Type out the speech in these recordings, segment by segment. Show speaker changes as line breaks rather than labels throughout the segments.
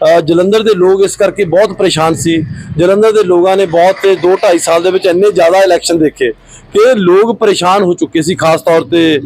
ਜਲੰਧਰ ਦੇ ਲੋਕ ਇਸ ਕਰਕੇ ਬਹੁਤ ਪਰੇਸ਼ਾਨ ਸੀ। ਜਲੰਧਰ ਦੇ ਲੋਕਾਂ ਨੇ ਬਹੁਤ ਤੇ 2 2.5 ਸਾਲ ਦੇ ਵਿੱਚ ਇੰਨੇ ਜ਼ਿਆਦਾ ਇਲੈਕਸ਼ਨ ਦੇਖੇ ਕਿ ਲੋਕ ਪਰੇਸ਼ਾਨ ਹੋ ਚੁੱਕੇ ਸੀ। ਖਾਸ ਤੌਰ ਤੇ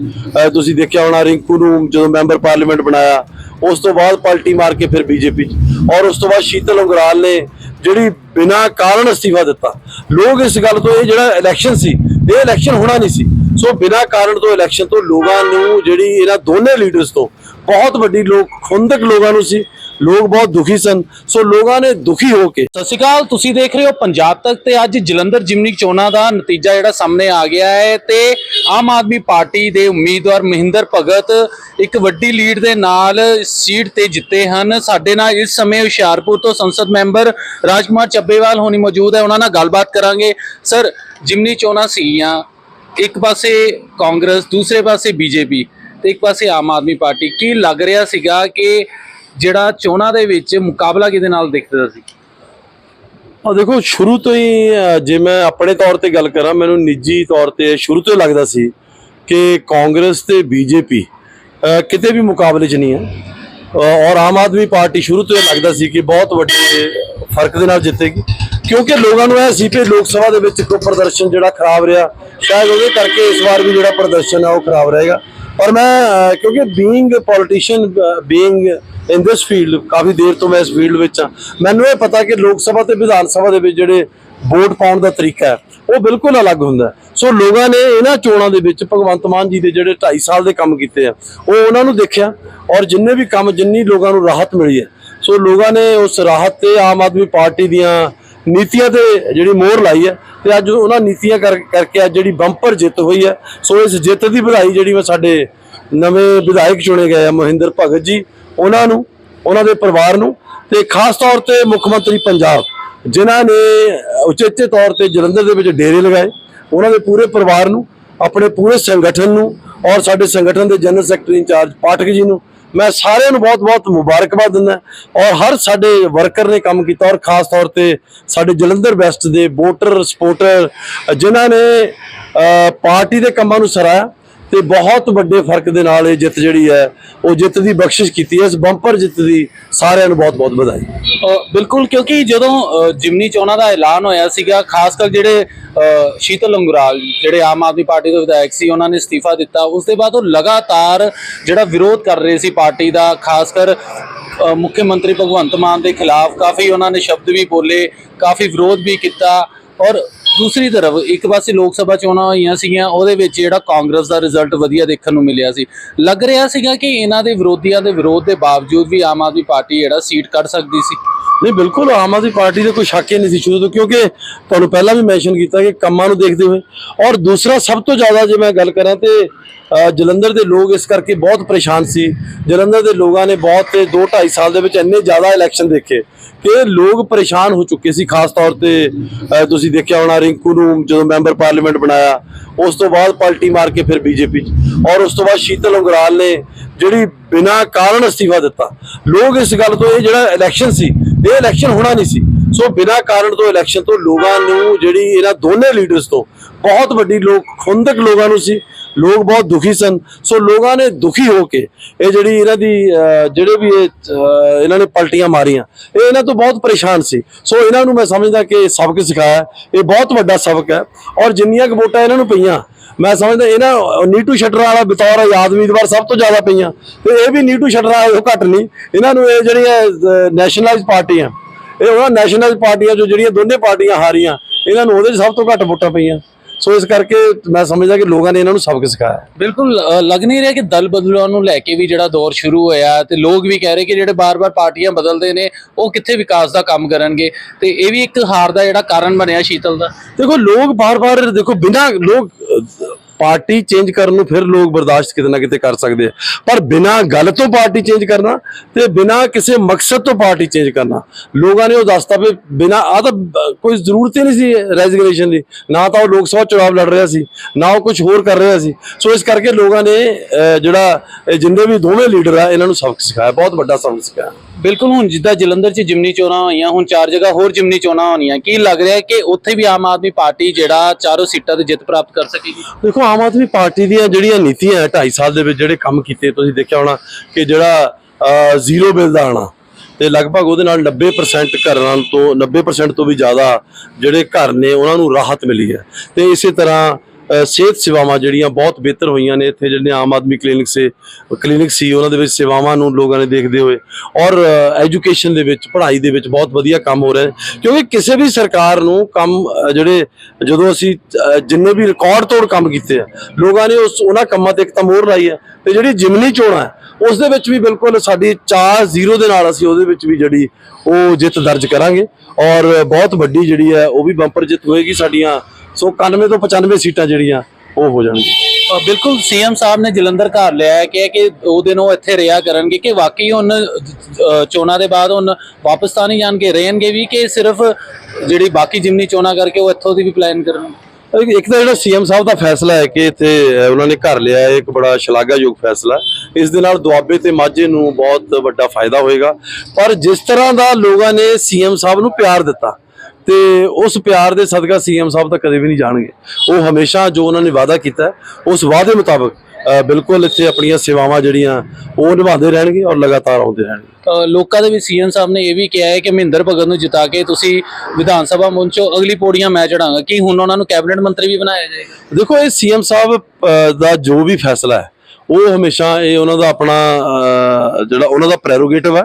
ਤੁਸੀਂ ਦੇਖਿਆ ਹੋਣਾ ਰਿੰਕੂ ਨੂੰ ਜਦੋਂ ਮੈਂਬਰ ਪਾਰਲੀਮੈਂਟ ਬਣਾਇਆ, ਉਸ ਤੋਂ ਬਾਅਦ ਪਾਰਟੀ ਮਾਰ ਕੇ ਫਿਰ ਬੀਜੇਪੀ ਔਰ ਉਸ ਤੋਂ ਬਾਅਦ ਸ਼ੀਤਲ ਉਂਗਰਾਲ ਨੇ ਜਿਹੜੀ ਬਿਨਾਂ ਕਾਰਨ ਅਸਤੀਫਾ ਦਿੱਤਾ। ਲੋਕ ਇਸ ਗੱਲ ਤੋਂ ਇਹ ਜਿਹੜਾ ਇਲੈਕਸ਼ਨ ਸੀ, ਇਹ ਇਲੈਕਸ਼ਨ ਹੋਣਾ ਨਹੀਂ ਸੀ। ਸੋ ਬਿਨਾਂ ਕਾਰਨ ਤੋਂ ਇਲੈਕਸ਼ਨ ਤੋਂ ਲੋਕਾਂ ਨੂੰ ਜਿਹੜੀ ਇਹਨਾਂ ਦੋਨੇ ਲੀਡਰਸ ਤੋਂ ਬਹੁਤ ਵੱਡੀ ਲੋਕ ਖੁੰਦਕ ਲੋਕਾਂ ਨੂੰ ਸੀ। ਲੋਕ ਬਹੁਤ ਦੁਖੀ ਸਨ। ਸੋ ਲੋਕਾਂ ਨੇ ਦੁਖੀ ਹੋ ਕੇ
ਸਤਿ ਸ਼੍ਰੀ ਅਕਾਲ, ਤੁਸੀਂ ਦੇਖ ਰਹੇ ਹੋ ਪੰਜਾਬ ਤੱਕ ਤੇ ਅੱਜ ਜਲੰਧਰ ਜਿਮਨੀ ਚੋਣਾਂ ਦਾ ਨਤੀਜਾ ਜਿਹੜਾ ਸਾਹਮਣੇ ਆ ਗਿਆ ਹੈ ਤੇ ਆਮ ਆਦਮੀ ਪਾਰਟੀ ਦੇ ਉਮੀਦਵਾਰ ਮਹਿੰਦਰ ਭਗਤ ਇੱਕ ਵੱਡੀ ਲੀਡ ਦੇ ਨਾਲ ਸੀਟ ਤੇ ਜਿੱਤੇ ਹਨ। ਸਾਡੇ ਨਾਲ ਇਸ ਸਮੇਂ ਹੁਸ਼ਿਆਰਪੁਰ ਤੋਂ ਸੰਸਦ ਮੈਂਬਰ ਰਾਜਕੁਮਾਰ ਚੱਬੇਵਾਲ ਹੋਣੀ ਮੌਜੂਦ ਹੈ। ਉਹਨਾਂ ਨਾਲ ਗੱਲਬਾਤ ਕਰਾਂਗੇ। ਸਰ, ਜਿਮਨੀ ਚੋਣਾਂ ਸੀਗੀਆਂ। ਇੱਕ ਪਾਸੇ ਕਾਂਗਰਸ, ਦੂਸਰੇ ਪਾਸੇ ਬੀਜੇਪੀ ਤੇ ਇੱਕ ਪਾਸੇ ਆਮ ਆਦਮੀ ਪਾਰਟੀ। ਕੀ ਲੱਗ ਰਿਹਾ ਸੀਗਾ ਕਿ ਜਿਹੜਾ ਚੋਣਾਂ ਦੇ ਵਿੱਚ ਮੁਕਾਬਲਾ ਕਿਹਦੇ ਨਾਲ ਦਿਖਦਾ ਸੀ
ਆ ਦੇਖੋ ਸ਼ੁਰੂ ਤੋਂ ਹੀ ਅ, ਜੇ ਮੈਂ ਆਪਣੇ ਤੌਰ ਤੇ ਗੱਲ ਕਰਾਂ ਮੈਨੂੰ ਨਿੱਜੀ ਤੌਰ ਤੇ ਸ਼ੁਰੂ ਤੋਂ ਹੀ ਲੱਗਦਾ ਸੀ ਕਿ ਕਾਂਗਰਸ ਤੇ ਬੀਜੇਪੀ ਕਿਤੇ ਵੀ ਮੁਕਾਬਲੇ 'ਚ ਨਹੀਂ ਹੈ। ਅ, ਔਰ ਆਮ ਆਦਮੀ ਪਾਰਟੀ ਸ਼ੁਰੂ ਤੋਂ ਹੀ ਲੱਗਦਾ ਸੀ ਕਿ ਬਹੁਤ ਵੱਡੇ ਫ਼ਰਕ ਦੇ ਨਾਲ ਜਿੱਤੇਗੀ। ਕਿਉਂਕਿ ਲੋਕਾਂ ਨੂੰ ਇਹ ਸੀ ਕਿ ਲੋਕ ਸਭਾ ਦੇ ਵਿੱਚ ਕੋ ਪ੍ਰਦਰਸ਼ਨ ਜਿਹੜਾ ਖਰਾਬ ਰਿਹਾ ਸ਼ਾਇਦ ਉਹਦੇ ਕਰਕੇ ਇਸ ਵਾਰ ਵੀ ਜਿਹੜਾ ਪ੍ਰਦਰਸ਼ਨ ਹੈ ਉਹ ਖਰਾਬ ਰਹੇਗਾ। ਔਰ ਮੈਂ ਕਿਉਂਕਿ being politician being in this field ਕਾਫੀ ਦੇਰ ਤੋਂ ਮੈਂ ਇਸ ਫੀਲਡ ਵਿੱਚ ਹਾਂ। ਮੈਨੂੰ ਇਹ ਪਤਾ ਕਿ ਲੋਕ ਸਭਾ ਤੇ ਵਿਧਾਨ ਸਭਾ ਦੇ ਵਿੱਚ ਜਿਹੜੇ ਵੋਟ ਪਾਉਣ ਦਾ ਤਰੀਕਾ ਹੈ, ਉਹ ਬਿਲਕੁਲ ਅਲੱਗ ਹੁੰਦਾ ਸੋ ਲੋਕਾਂ ਨੇ ਇਹਨਾਂ ਚੋਣਾਂ ਦੇ ਵਿੱਚ ਭਗਵੰਤ ਮਾਨ ਜੀ ਦੇ ਜਿਹੜੇ 2.5 ਸਾਲ ਦੇ ਕੰਮ ਕੀਤੇ ਆ, ਉਹ ਉਹਨਾਂ ਨੂੰ ਦੇਖਿਆ ਔਰ ਜਿੰਨੇ ਵੀ ਕੰਮ, ਜਿੰਨੀ ਲੋਕਾਂ ਨੂੰ ਰਾਹਤ ਮਿਲੀ ਹੈ, ਸੋ ਲੋਕਾਂ ਨੇ ਉਸ ਰਾਹਤ ਤੇ ਆਮ ਆਦਮੀ ਪਾਰਟੀ ਦੀਆਂ ਨੀਤੀਆਂ ਤੇ ਜਿਹੜੀ ਮੋਹਰ ਲਾਈ ਹੈ ਤੇ ਅੱਜ ਉਹਨਾਂ ਨੀਤੀਆਂ ਕਰ- ਕਰਕੇ ਅੱਜ ਜਿਹੜੀ ਬੰਪਰ ਜਿੱਤ ਹੋਈ ਹੈ, ਸੋ ਇਸ ਜਿੱਤ ਦੀ ਵਧਾਈ ਜਿਹੜੀ ਮੈਂ ਸਾਡੇ ਨਵੇਂ ਵਿਧਾਇਕ ਚੁਣੇ ਗਏ ਆ, ਮਹਿੰਦਰ ਭਗਤ ਜੀ, ਉਹਨਾਂ ਨੂੰ, ਉਹਨਾਂ ਦੇ ਪਰਿਵਾਰ ਨੂੰ ਤੇ ਖਾਸ ਤੌਰ ਤੇ ਮੁੱਖ ਮੰਤਰੀ ਪੰਜਾਬ, ਜਿਨ੍ਹਾਂ ਨੇ ਉਚੇਚੇ ਤੌਰ ਤੇ ਜਲੰਧਰ ਦੇ ਵਿੱਚ ਡੇਰੇ ਲਗਾਏ, ਉਹਨਾਂ ਦੇ ਪੂਰੇ ਪਰਿਵਾਰ ਨੂੰ, ਆਪਣੇ ਪੂਰੇ ਸੰਗਠਨ ਨੂੰ ਔਰ ਸਾਡੇ ਸੰਗਠਨ ਦੇ ਜਨਰਲ ਸੈਕਟਰੀ ਇੰਚਾਰਜ ਪਾਠਕ ਜੀ ਨੂੰ ਮੈਂ ਸਾਰਿਆਂ ਨੂੰ ਬਹੁਤ-ਬਹੁਤ ਮੁਬਾਰਕਬਾਦ ਦਿੰਦਾ ਔਰ ਹਰ ਸਾਡੇ ਵਰਕਰ ਨੇ ਕੰਮ ਕੀਤਾ ਔਰ ਖਾਸ ਤੌਰ ਤੇ ਸਾਡੇ ਜਲੰਧਰ ਵੈਸਟ ਦੇ ਵੋਟਰ, ਸਪੋਰਟਰ, ਜਿਨ੍ਹਾਂ ਨੇ ਪਾਰਟੀ ਦੇ ਕੰਮਾਂ ਨੂੰ ਸਰਾਇਆ ਤੇ ਬਹੁਤ ਵੱਡੇ ਫ਼ਰਕ ਦੇ ਨਾਲ ਇਹ ਜਿੱਤ ਜਿਹੜੀ ਹੈ ਉਹ ਜਿੱਤ ਦੀ ਬਖਸ਼ਿਸ਼ ਕੀਤੀ ਹੈ। ਇਸ ਬੰਪਰ ਜਿੱਤ ਦੀ ਸਾਰਿਆਂ ਨੂੰ ਬਹੁਤ-ਬਹੁਤ ਵਧਾਈ।
ਬਿਲਕੁਲ ਕਿਉਂਕਿ ਜਦੋਂ ਅ, ਜਿਮਨੀ ਚੋਣਾਂ ਦਾ ਐਲਾਨ ਹੋਇਆ ਸੀਗਾ ਖਾਸ ਕਰ ਜਿਹੜੇ ਸ਼ੀਤਲ ਅੰਗਰਾਲ ਜਿਹੜੇ ਆਮ ਆਦਮੀ ਪਾਰਟੀ ਦੇ ਵਿਧਾਇਕ ਸੀ ਉਹਨਾਂ ਨੇ ਅਸਤੀਫਾ ਦਿੱਤਾ। ਉਸ ਦੇ ਬਾਅਦ ਉਹ ਲਗਾਤਾਰ ਜਿਹੜਾ ਵਿਰੋਧ ਕਰ ਰਹੇ ਸੀ ਪਾਰਟੀ ਦਾ ਖਾਸ ਕਰ ਮੁੱਖ ਮੰਤਰੀ ਭਗਵੰਤ ਮਾਨ ਦੇ ਖਿਲਾਫ ਕਾਫੀ ਉਹਨਾਂ ਨੇ ਸ਼ਬਦ ਵੀ ਬੋਲੇ ਕਾਫੀ ਵਿਰੋਧ ਵੀ ਕੀਤਾ ਔਰ ਦੂਸਰੀ ਤਰਫ ਇੱਕ ਪਾਸੇ ਲੋਕ ਸਭਾ ਚੋਣਾਂ ਹੋਈਆਂ ਸੀਗੀਆਂ, ਉਹਦੇ ਵਿੱਚ ਜਿਹੜਾ ਕਾਂਗਰਸ ਦਾ ਰਿਜ਼ਲਟ ਵਧੀਆ ਦੇਖਣ ਨੂੰ ਮਿਲਿਆ ਸੀ। ਲੱਗ ਰਿਹਾ ਸੀਗਾ ਕਿ ਇਹਨਾਂ ਦੇ ਵਿਰੋਧੀਆਂ ਦੇ ਵਿਰੋਧ ਦੇ ਬਾਵਜੂਦ ਵੀ ਆਮ ਆਦਮੀ ਪਾਰਟੀ ਜਿਹੜਾ ਸੀਟ ਕੱਢ ਸਕਦੀ ਸੀ।
ਨਹੀਂ, ਬਿਲਕੁਲ ਆਮ ਆਦਮੀ ਪਾਰਟੀ ਦੇ ਕੋਈ ਸ਼ੱਕ ਹੀ ਨਹੀਂ ਸੀ ਸ਼ੁਰੂ ਤੋਂ, ਕਿਉਂਕਿ ਤੁਹਾਨੂੰ ਪਹਿਲਾਂ ਵੀ ਮੈਂਸ਼ਨ ਕੀਤਾ ਕਿ ਕੰਮਾਂ ਨੂੰ ਦੇਖਦੇ ਹੋਏ। ਔਰ ਦੂਸਰਾ, ਸਭ ਤੋਂ ਜ਼ਿਆਦਾ ਜੇ ਮੈਂ ਗੱਲ ਕਰਾਂ ਤੇ ਜਲੰਧਰ ਦੇ ਲੋਕ ਇਸ ਕਰਕੇ ਬਹੁਤ ਪਰੇਸ਼ਾਨ ਸੀ। ਜਲੰਧਰ ਦੇ ਲੋਕਾਂ ਨੇ ਬਹੁਤ ਤੇ 2 2.5 ਸਾਲ ਦੇ ਵਿੱਚ ਇੰਨੇ ਜ਼ਿਆਦਾ ਇਲੈਕਸ਼ਨ ਦੇਖੇ ਕਿ ਲੋਕ ਪਰੇਸ਼ਾਨ ਹੋ ਚੁੱਕੇ ਸੀ, ਖਾਸ ਤੌਰ ਤੇ ਤੁਸੀਂ ਦੇਖਿਆ ਹੋਣਾ ਰਿੰਕੂ ਨੂੰ ਜਦੋਂ ਮੈਂਬਰ ਪਾਰਲੀਮੈਂਟ ਬਣਾਇਆ, ਉਸ ਤੋਂ ਬਾਅਦ ਪਲਟੀ ਮਾਰ ਕੇ ਫਿਰ ਬੀਜੇਪੀ ਔਰ ਉਸ ਤੋਂ ਬਾਅਦ ਸ਼ੀਤਲ ਉਂਗਰਾਲ ਨੇ ਜਿਹੜੀ ਬਿਨਾਂ ਕਾਰਨ ਅਸਤੀਫਾ ਦਿੱਤਾ। ਲੋਕ ਇਸ ਗੱਲ ਤੋਂ, ਇਹ ਜਿਹੜਾ ਇਲੈਕਸ਼ਨ ਸੀ ਇਹ ਇਲੈਕਸ਼ਨ ਹੋਣਾ ਨਹੀਂ ਸੀ। ਸੋ ਬਿਨਾਂ ਕਾਰਨ ਤੋਂ ਇਲੈਕਸ਼ਨ ਤੋਂ ਲੋਕਾਂ ਨੂੰ ਜਿਹੜੀ ਇਹਨਾਂ ਦੋਨੇ ਲੀਡਰਸ ਤੋਂ ਬਹੁਤ ਵੱਡੀ ਲੋਕ ਖੁੰਦਕ ਲੋਕਾਂ ਨੂੰ ਸੀ। ਲੋਕ ਬਹੁਤ ਦੁਖੀ ਸਨ। ਸੋ ਲੋਕਾਂ ਨੇ ਦੁਖੀ ਹੋ ਕੇ ਇਹ ਜਿਹੜੀ ਇਹਨਾਂ ਦੀ ਜਿਹੜੇ ਵੀ ਇਹ ਇਹਨਾਂ ਨੇ ਪਲਟੀਆਂ ਮਾਰੀਆਂ, ਇਹ ਇਹਨਾਂ ਤੋਂ ਬਹੁਤ ਪਰੇਸ਼ਾਨ ਸੀ। ਸੋ ਇਹਨਾਂ ਨੂੰ ਮੈਂ ਸਮਝਦਾ ਕਿ ਸਬਕ ਸਿਖਾਇਆ ਇਹ ਬਹੁਤ ਵੱਡਾ ਸਬਕ ਹੈ ਔਰ ਜਿੰਨੀਆਂ ਕੁ ਵੋਟਾਂ ਇਹਨਾਂ ਨੂੰ ਪਈਆਂ, ਮੈਂ ਸਮਝਦਾ ਇਹਨਾਂ ਨੀਟੂ ਸ਼ਟਰ ਵਾਲਾ ਬਤੌਰ ਆਜ਼ਾਦ ਉਮੀਦਵਾਰ ਸਭ ਤੋਂ ਜ਼ਿਆਦਾ ਪਈਆਂ। ਤੇ ਇਹ ਵੀ ਨੀਟੂ ਸ਼ਟਰ ਵਾਲੇ, ਉਹ ਘੱਟ ਨਹੀਂ। ਇਹਨਾਂ ਨੂੰ ਇਹ ਜਿਹੜੀਆਂ ਨੈਸ਼ਨਲਾਈਜ਼ ਪਾਰਟੀਆਂ, ਇਹ ਉਹਨਾਂ ਨੈਸ਼ਨਲ ਪਾਰਟੀਆਂ ਜੋ ਜਿਹੜੀਆਂ ਦੋਨੇ ਪਾਰਟੀਆਂ ਹਾਰੀਆਂ, ਇਹਨਾਂ ਨੂੰ ਉਹਦੇ 'ਚ ਸਭ ਤੋਂ ਘੱਟ ਵੋਟਾਂ ਪਈਆਂ। ਸੋ ਇਸ ਕਰਕੇ ਮੈਂ ਸਮਝਦਾ ਕਿ ਲੋਕਾਂ ਨੇ ਇਹਨਾਂ ਨੂੰ ਸਬਕ ਸਿਖਾਇਆ।
ਬਿਲਕੁਲ ਲੱਗ ਨਹੀਂ ਰਿਹਾ ਕਿ ਦਲ ਬਦਲਣ ਨੂੰ ਲੈ ਕੇ ਵੀ ਜਿਹੜਾ ਦੌਰ ਸ਼ੁਰੂ ਹੋਇਆ ਤੇ ਲੋਕ ਵੀ ਕਹਿ ਰਹੇ ਕਿ ਜਿਹੜੇ ਬਾਰ-ਬਾਰ ਪਾਰਟੀਆਂ ਬਦਲਦੇ ਨੇ ਉਹ ਕਿੱਥੇ ਵਿਕਾਸ ਦਾ ਕੰਮ ਕਰਨਗੇ? ਤੇ ਇਹ ਵੀ ਇੱਕ ਹਾਰ ਦਾ ਜਿਹੜਾ ਕਾਰਨ ਬਣਿਆ ਸ਼ੀਤਲ ਦਾ।
ਦੇਖੋ ਲੋਕ ਬਾਰ-ਬਾਰ ਦੇਖੋ ਬਿਨਾਂ ਲੋਕ ਪਾਰਟੀ ਚੇਂਜ ਕਰਨ ਨੂੰ ਫਿਰ ਲੋਕ ਬਰਦਾਸ਼ਤ ਕਿਤੇ ਨਾ ਕਿਤੇ ਕਰ ਸਕਦੇ ਆ। ਪਰ ਬਿਨਾਂ ਗੱਲ ਤੋਂ ਪਾਰਟੀ ਚੇਂਜ ਕਰਨਾ ਤੇ ਬਿਨਾਂ ਕਿਸੇ ਮਕਸਦ ਤੋਂ ਪਾਰਟੀ ਚੇਂਜ ਕਰਨਾ, ਲੋਕਾਂ ਨੇ ਉਹ ਦੱਸਤਾ ਵੀ ਬਿਨਾਂ ਆ ਤਾਂ ਕੋਈ ਜ਼ਰੂਰਤ ਹੀ ਨਹੀਂ ਸੀ ਰੈਜ਼ਿਗਨੇਸ਼ਨ ਦੀ। ਨਾ ਤਾਂ ਉਹ ਲੋਕ ਸਭਾ ਚੁਣਾਵ ਲੜ ਰਿਹਾ ਸੀ, ਨਾ ਉਹ ਕੁਝ ਹੋਰ ਕਰ ਰਿਹਾ ਸੀ। ਸੋ ਇਸ ਕਰਕੇ ਲੋਕਾਂ ਨੇ ਜਿਹੜਾ ਜਿੰਨੇ ਵੀ ਦੋਵੇਂ ਲੀਡਰ ਆ, ਇਹਨਾਂ ਨੂੰ ਸਬਕ ਸਿਖਾਇਆ, ਬਹੁਤ ਵੱਡਾ ਸਬਕ ਸਿਖਾਇਆ।
ਬਿਲਕੁਲ, ਹੁਣ ਜਿੱਦਾਂ ਜਲੰਧਰ 'ਚ ਜਿਮਨੀ ਚੋਣਾਂ ਹੋਈਆਂ, ਹੁਣ ਚਾਰ ਜਗ੍ਹਾ ਹੋਰ ਜਿਮਨੀ ਚੋਣਾਂ ਹੋਣੀਆਂ, ਕੀ ਲੱਗ ਰਿਹਾ ਕਿ ਉੱਥੇ ਵੀ ਆਮ ਆਦਮੀ ਪਾਰਟੀ ਜਿਹੜਾ ਚਾਰੋਂ ਸੀਟਾਂ ਤੇ ਜਿੱਤ ਪ੍ਰਾਪਤ ਕਰ ਸਕੇਗੀ?
ਦੇਖੋ, ਆਮ ਆਦਮੀ ਪਾਰਟੀ ਦੀਆਂ ਜਿਹੜੀਆਂ ਨੀਤੀਆਂ ਹੈ 2.5 ਸਾਲ ਦੇ ਵਿੱਚ ਜਿਹੜੇ ਕੰਮ ਕੀਤੇ, ਤੁਸੀਂ ਦੇਖਿਆ ਹੋਣਾ ਕਿ ਜਿਹੜਾ ਜ਼ੀਰੋ ਬਿੱਲ ਦਾ ਆਣਾ ਤੇ ਲਗਭਗ ਉਹਦੇ ਨਾਲ 90% ਘਰਾਂ ਤੋਂ 90% ਤੋਂ ਵੀ ਜ਼ਿਆਦਾ ਜਿਹੜੇ ਘਰ ਨੇ, ਉਹਨਾਂ ਨੂੰ ਰਾਹਤ ਮਿਲੀ ਹੈ। ਤੇ ਇਸੇ ਤਰ੍ਹਾਂ ਸਿਹਤ ਸੇਵਾਵਾਂ ਜਿਹੜੀਆਂ ਬਹੁਤ ਬਿਹਤਰ ਹੋਈਆਂ ਨੇ ਇੱਥੇ ਜਿਹੜੇ ਆਮ ਆਦਮੀ ਕਲੀਨਿਕ ਸੇ ਕਲੀਨਿਕ ਸੀ, ਉਹਨਾਂ ਦੇ ਵਿੱਚ ਸੇਵਾਵਾਂ ਨੂੰ ਲੋਕਾਂ ਨੇ ਦੇਖਦੇ ਹੋਏ ਔਰ ਐਜੂਕੇਸ਼ਨ ਦੇ ਵਿੱਚ, ਪੜ੍ਹਾਈ ਦੇ ਵਿੱਚ ਬਹੁਤ ਵਧੀਆ ਕੰਮ ਹੋ ਰਿਹਾ ਕਿਉਂਕਿ ਕਿਸੇ ਵੀ ਸਰਕਾਰ ਨੂੰ ਕੰਮ ਜਿਹੜੇ ਜਦੋਂ ਅਸੀਂ ਜਿੰਨੇ ਵੀ ਰਿਕਾਰਡ ਤੋੜ ਕੰਮ ਕੀਤੇ ਆ, ਲੋਕਾਂ ਨੇ ਉਸ, ਉਹਨਾਂ ਕੰਮਾਂ ਤੇ ਇੱਕ ਤਾਂ ਮੋਹਰ ਲਾਈ ਹੈ ਤੇ ਜਿਹੜੀ ਜਿਮਨੀ ਚੋਣਾਂ ਹੈ, ਉਸ ਦੇ ਵਿੱਚ ਵੀ ਬਿਲਕੁਲ ਸਾਡੀ ਚਾਰ ਜ਼ੀਰੋ ਦੇ ਨਾਲ ਅਸੀਂ ਉਹਦੇ ਵਿੱਚ ਵੀ ਜਿਹੜੀ ਉਹ ਜਿੱਤ ਦਰਜ ਕਰਾਂਗੇ ਔਰ ਬਹੁਤ ਵੱਡੀ ਜਿਹੜੀ ਹੈ, ਉਹ ਵੀ ਬੰਪਰ ਜਿੱਤ ਹੋਏਗੀ ਸਾਡੀਆਂ ਸੋ 91 ਤੋਂ 95 ਸੀਟਾਂ ਜਿਹੜੀਆਂ ਉਹ ਹੋ ਜਾਣਗੀਆਂ।
ਬਿਲਕੁਲ ਸੀਐਮ ਸਾਹਿਬ ਨੇ ਜਲੰਧਰ ਘਰ ਲਿਆ ਹੈ ਕਿ ਕਿ ਉਹ ਦਿਨ ਉਹ ਇੱਥੇ ਰਿਹਾ ਕਰਨਗੇ ਕਿ ਵਾਕਈ ਹੁਣ ਚੋਣਾਂ ਦੇ ਬਾਅਦ ਹੁਣ ਵਾਪਸ ਤਾਂ ਨਹੀਂ ਜਾਣਗੇ ਰਹਿਣਗੇ ਵੀ ਕਿ ਸਿਰਫ ਜਿਹੜੀ ਬਾਕੀ ਜਿਮਨੀ ਚੋਣਾਂ ਕਰਕੇ ਉਹ ਇੱਥੋਂ ਦੀ ਵੀ ਪਲਾਨ ਕਰਨਗੇ?
ਇੱਕ ਤਾਂ ਜਿਹੜਾ ਸੀਐਮ ਸਾਹਿਬ ਦਾ ਫੈਸਲਾ ਹੈ ਕਿ ਇੱਥੇ ਉਹਨਾਂ ਨੇ ਘਰ ਲਿਆ ਹੈ ਇੱਕ ਬੜਾ ਸ਼ਲਾਘਾਯੋਗ ਫੈਸਲਾ। ਇਸ ਦੇ ਨਾਲ ਦੁਆਬੇ ਤੇ ਮਾਝੇ ਨੂੰ ਬਹੁਤ ਵੱਡਾ ਫਾਇਦਾ ਹੋਏਗਾ। ਪਰ ਜਿਸ ਤਰ੍ਹਾਂ ਦਾ ਲੋਕਾਂ ਨੇ ਸੀਐਮ ਸਾਹਿਬ ਨੂੰ ਪਿਆਰ ਦਿੱਤਾ ਤੇ ਉਸ ਪਿਆਰ ਦੇ ਸਦਕਾ ਸੀਐਮ ਸਾਹਿਬ ਤਾਂ ਕਦੇ ਵੀ ਨਹੀਂ ਜਾਣਗੇ। ਉਹ ਹਮੇਸ਼ਾ ਜੋ ਉਹਨਾਂ ਨੇ ਵਾਅਦਾ ਕੀਤਾ ਉਸ ਵਾਅਦੇ ਮੁਤਾਬਕ ਬਿਲਕੁਲ ਇੱਥੇ ਆਪਣੀਆਂ ਸੇਵਾਵਾਂ ਜਿਹੜੀਆਂ ਉਹ ਨਿਭਾਉਂਦੇ ਰਹਿਣਗੇ ਔਰ ਲਗਾਤਾਰ ਆਉਂਦੇ ਰਹਿਣਗੇ।
ਲੋਕਾਂ ਦੇ ਵੀ ਸੀਐਮ ਸਾਹਿਬ ਨੇ ਇਹ ਵੀ ਕਿਹਾ ਹੈ ਕਿ ਮਹਿੰਦਰ ਭਗਤ ਨੂੰ ਜਿਤਾ ਕੇ ਤੁਸੀਂ ਵਿਧਾਨ ਸਭਾ ਮੰਚੋਂ ਅਗਲੀ ਪੌੜੀਆਂ ਮੈਂ ਚੜਾਂਗਾ ਕਿ ਹੁਣ ਉਹਨਾਂ ਨੂੰ ਕੈਬਨਿਟ ਮੰਤਰੀ ਵੀ ਬਣਾਇਆ ਜਾਏਗਾ?
ਦੇਖੋ ਇਹ ਸੀਐਮ ਸਾਹਿਬ ਦਾ ਜੋ ਵੀ ਫੈਸਲਾ ਹੈ ਉਹ ਹਮੇਸ਼ਾ ਇਹ ਉਹਨਾਂ ਦਾ ਆਪਣਾ ਜਿਹੜਾ ਉਹਨਾਂ ਦਾ ਪ੍ਰੈਰੋਗੇਟਿਵ ਹੈ।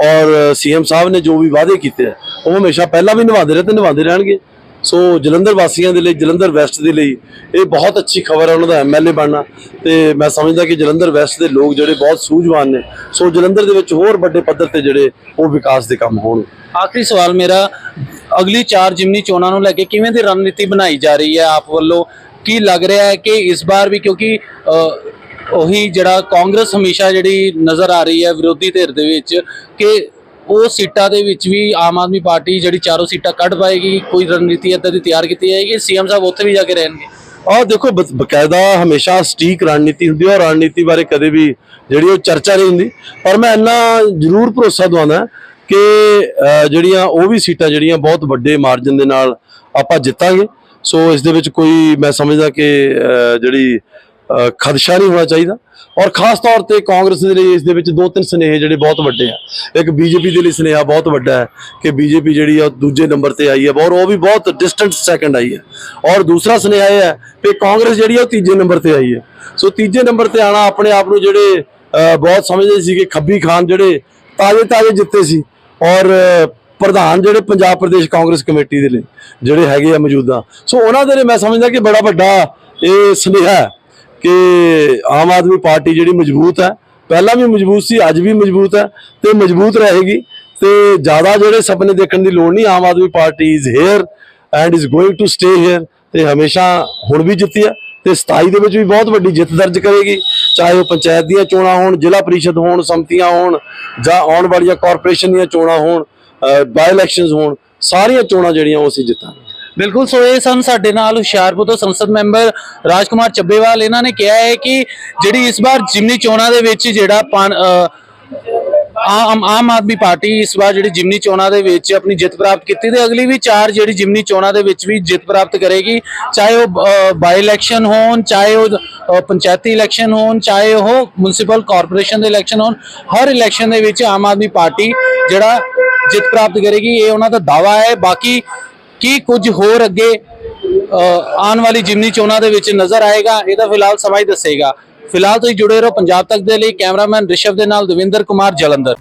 ਔਰ ਸੀਐਮ ਸਾਹਿਬ ਨੇ ਜੋ ਵੀ ਵਾਅਦੇ ਕੀਤੇ ਆ, ਉਹ ਹਮੇਸ਼ਾ ਪਹਿਲਾਂ ਵੀ ਨਿਭਾਉਂਦੇ ਰਹੇ ਤੇ ਨਿਭਾਉਂਦੇ ਰਹਿਣਗੇ। ਸੋ ਜਲੰਧਰ ਵਾਸੀਆਂ ਦੇ ਲਈ, ਜਲੰਧਰ ਵੈਸਟ ਦੇ ਲਈ ਇਹ ਬਹੁਤ ਅੱਛੀ ਖਬਰ ਹੈ, ਉਹਨਾਂ ਦਾ ਐਮਐਲਏ ਬਣਨਾ। ਤੇ ਮੈਂ ਸਮਝਦਾ ਕਿ ਜਲੰਧਰ ਵੈਸਟ ਦੇ ਲੋਕ ਜਿਹੜੇ ਬਹੁਤ ਸੂਝਵਾਨ ਨੇ। ਸੋ ਜਲੰਧਰ ਦੇ ਵਿੱਚ ਹੋਰ ਵੱਡੇ ਪੱਧਰ ਤੇ ਜਿਹੜੇ ਉਹ ਵਿਕਾਸ ਦੇ ਕੰਮ ਹੋਣ।
ਆਖਰੀ ਸਵਾਲ ਮੇਰਾ, ਅਗਲੀ ਚਾਰ ਜਿਮਨੀ ਚੋਣਾਂ ਨੂੰ ਲੈ ਕੇ ਕਿਵੇਂ ਦੀ ਰਣਨੀਤੀ ਬਣਾਈ ਜਾ ਰਹੀ ਹੈ ਆਪ ਵੱਲੋਂ? ਕੀ ਲੱਗ ਰਿਹਾ ਹੈ ਕਿ ਇਸ ਵਾਰ ਵੀ, ਕਿਉਂਕਿ ਉਹੀ ਜਿਹੜਾ ਕਾਂਗਰਸ ਹਮੇਸ਼ਾ ਜਿਹੜੀ ਨਜ਼ਰ ਆ ਰਹੀ ਹੈ ਵਿਰੋਧੀ ਧਿਰ ਦੇ ਵਿੱਚ ਕਿ ਉਹ ਸੀਟਾਂ ਦੇ ਵਿੱਚ ਵੀ ਆਮ ਆਦਮੀ ਪਾਰਟੀ ਜਿਹੜੀ ਚਾਰੋਂ ਸੀਟਾਂ ਕੱਢ ਪਾਏਗੀ, ਕੋਈ ਰਣਨੀਤੀ ਏਦਾਂ ਦੀ ਤਿਆਰ ਕੀਤੀ ਜਾਏਗੀ, ਸੀਐਮ ਸਾਹਿਬ ਉੱਥੇ ਵੀ ਜਾ ਕੇ ਰਹਿਣਗੇ।
ਆਹ ਦੇਖੋ ਬਕਾਇਦਾ ਹਮੇਸ਼ਾ ਸਟੀਕ ਰਣਨੀਤੀ ਹੁੰਦੀ ਹੈ ਔਰ ਰਣਨੀਤੀ ਬਾਰੇ ਕਦੇ ਵੀ ਜਿਹੜੀ ਉਹ ਚਰਚਾ ਨਹੀਂ ਹੁੰਦੀ। ਪਰ ਮੈਂ ਇੰਨਾ ਜ਼ਰੂਰ ਭਰੋਸਾ ਦਵਾਉਂਦਾ ਕਿ ਜਿਹੜੀਆਂ ਉਹ ਵੀ ਸੀਟਾਂ ਜਿਹੜੀਆਂ ਬਹੁਤ ਵੱਡੇ ਮਾਰਜਨ ਦੇ ਨਾਲ ਆਪਾਂ ਜਿੱਤਾਂਗੇ। ਸੋ ਇਸ ਦੇ ਵਿੱਚ ਕੋਈ, ਮੈਂ ਸਮਝਦਾ ਕਿ ਜਿਹੜੀ ਖਦਸ਼ਾ ਨਹੀਂ ਹੋਣਾ ਚਾਹੀਦਾ। ਔਰ ਖਾਸ ਤੌਰ ਤੇ ਕਾਂਗਰਸ ਦੇ ਲਈ ਇਸ ਦੇ ਵਿੱਚ ਦੋ ਤਿੰਨ ਸੁਨੇਹੇ ਜਿਹੜੇ ਬਹੁਤ ਵੱਡੇ ਆ। ਇੱਕ ਬੀਜੇਪੀ ਦੇ ਲਈ ਸੁਨੇਹਾ ਬਹੁਤ ਵੱਡਾ ਹੈ ਕਿ ਬੀਜੇਪੀ ਜਿਹੜੀ ਆ ਦੂਜੇ ਨੰਬਰ ਤੇ ਆਈ ਹੈ ਔਰ ਉਹ ਵੀ ਬਹੁਤ ਡਿਸਟੈਂਟ ਸੈਕੰਡ ਆਈ ਹੈ। ਔਰ ਦੂਸਰਾ ਸੁਨੇਹਾ ਇਹ ਹੈ ਕਿ ਕਾਂਗਰਸ ਜਿਹੜੀ ਆ, ਉਹ ਤੀਜੇ ਨੰਬਰ ਤੇ ਆਈ ਹੈ। ਸੋ ਤੀਜੇ ਨੰਬਰ ਤੇ ਆਣਾ ਆਪਣੇ ਆਪ ਨੂੰ ਜਿਹੜੇ ਬਹੁਤ ਸਮਝਦੇ ਸੀ ਕਿ ਖੱਬੀ ਖਾਨ ਜਿਹੜੇ ਤਾਜ਼ੇ ਤਾਜ਼ੇ ਜਿੱਤੇ ਸੀ ਔਰ ਪ੍ਰਧਾਨ ਜਿਹੜੇ ਪੰਜਾਬ ਪ੍ਰਦੇਸ਼ ਕਾਂਗਰਸ ਕਮੇਟੀ ਦੇ ਲਈ ਜਿਹੜੇ ਹੈਗੇ ਆ ਮੌਜੂਦਾ। ਸੋ ਉਹਨਾਂ ਦੇ ਲਈ ਮੈਂ ਸਮਝਦਾ ਕਿ ਬੜਾ ਵੱਡਾ ਇਹ ਸੁਨੇਹਾ ਹੈ। ਕਿ ਆਮ ਆਦਮੀ ਪਾਰਟੀ ਜਿਹੜੀ ਮਜ਼ਬੂਤ ਹੈ, ਪਹਿਲਾਂ ਵੀ ਮਜ਼ਬੂਤ ਸੀ, ਅੱਜ ਵੀ ਮਜ਼ਬੂਤ ਹੈ ਤੇ ਮਜ਼ਬੂਤ ਰਹੇਗੀ। ਤੇ ਜ਼ਿਆਦਾ ਜਿਹੜੇ ਸੁਪਨੇ ਦੇਖਣ ਦੀ ਲੋੜ ਨਹੀਂ, Aam Aadmi party is here and is going to stay here ਤੇ ਹਮੇਸ਼ਾ ਹੁਣ ਵੀ ਜਿੱਤੀ ਹੈ ਤੇ 27 ਦੇ ਵਿੱਚ ਵੀ ਬਹੁਤ ਵੱਡੀ ਜਿੱਤ ਦਰਜ ਕਰੇਗੀ। ਚਾਹੇ ਉਹ ਪੰਚਾਇਤ ਦੀਆਂ ਚੋਣਾਂ ਹੋਣ, ਜ਼ਿਲ੍ਹਾ ਪਰਿਸ਼ਦ ਹੋਣ, ਸੰਮਤੀਆਂ ਹੋਣ ਜਾਂ ਆਉਣ ਵਾਲੀਆਂ ਕਾਰਪੋਰੇਸ਼ਨ ਦੀਆਂ ਚੋਣਾਂ ਹੋਣ ਬਾਈ ਇਲੈਕਸ਼ਨਸ ਹੋਣ, ਸਾਰੀਆਂ ਚੋਣਾਂ ਜਿਹੜੀਆਂ ਉਹ ਅਸੀਂ ਜਿੱਤਾਂਗੇ।
ਬਿਲਕੁਲ, ਸੋ ਇਹ ਸਨ ਸਾਡੇ ਨਾਲ ਹੁਸ਼ਿਆਰਪੁਰ ਤੋਂ ਸੰਸਦ ਮੈਂਬਰ ਰਾਜਕੁਮਾਰ ਚੱਬੇਵਾਲ। ਇਹਨਾਂ ਨੇ ਕਿਹਾ ਹੈ ਕਿ ਜਿਹੜੀ ਇਸ ਵਾਰ ਜਿਮਨੀ ਚੋਣਾਂ ਦੇ ਵਿੱਚ ਜਿਹੜਾ ਪਨ- ਆਮ ਆਮ ਆਦਮੀ ਪਾਰਟੀ ਇਸ ਵਾਰ ਜਿਹੜੀ ਜਿਮਨੀ ਚੋਣਾਂ ਦੇ ਵਿੱਚ ਆਪਣੀ ਜਿੱਤ ਪ੍ਰਾਪਤ ਕੀਤੀ ਤੇ ਅਗਲੀ ਵੀ ਚਾਰ ਜਿਹੜੀ ਜਿਮਨੀ ਚੋਣਾਂ ਦੇ ਵਿੱਚ ਵੀ ਜਿੱਤ ਪ੍ਰਾਪਤ ਕਰੇਗੀ। ਚਾਹੇ ਉਹ ਬਾਈ ਇਲੈਕਸ਼ਨ ਹੋਣ, ਚਾਹੇ ਉਹ ਪੰਚਾਇਤੀ ਇਲੈਕਸ਼ਨ ਹੋਣ, ਚਾਹੇ ਉਹ ਮਿਊਨਿਸਪਲ ਕਾਰਪੋਰੇਸ਼ਨ ਦੇ ਇਲੈਕਸ਼ਨ ਹੋਣ, ਹਰ ਇਲੈਕਸ਼ਨ ਦੇ ਵਿੱਚ ਆਮ ਆਦਮੀ ਪਾਰਟੀ ਜਿਹੜਾ ਜਿੱਤ ਪ੍ਰਾਪਤ ਕਰੇਗੀ, ਇਹ ਉਹਨਾਂ ਦਾ ਦਾਵਾ ਹੈ। ਬਾਕੀ ਕੀ ਕੁਝ ਹੋਰ ਅੱਗੇ ਆਉਣ ਵਾਲੀ ਜਿਮਨੀ ਚੋਣਾਂ ਦੇ ਵਿੱਚ ਨਜ਼ਰ ਆਏਗਾ, ਇਹਦਾ ਫਿਲਹਾਲ ਸਮਾਂ ਹੀ ਦੱਸੇਗਾ। ਫਿਲਹਾਲ ਤੁਸੀਂ ਜੁੜੇ ਰਹੋ ਪੰਜਾਬ ਤੱਕ ਦੇ ਲਈ, ਕੈਮਰਾਮੈਨ ਰਿਸ਼ਵ ਦੇ ਨਾਲ ਦਵਿੰਦਰ ਕੁਮਾਰ ਜਲੰਧਰ।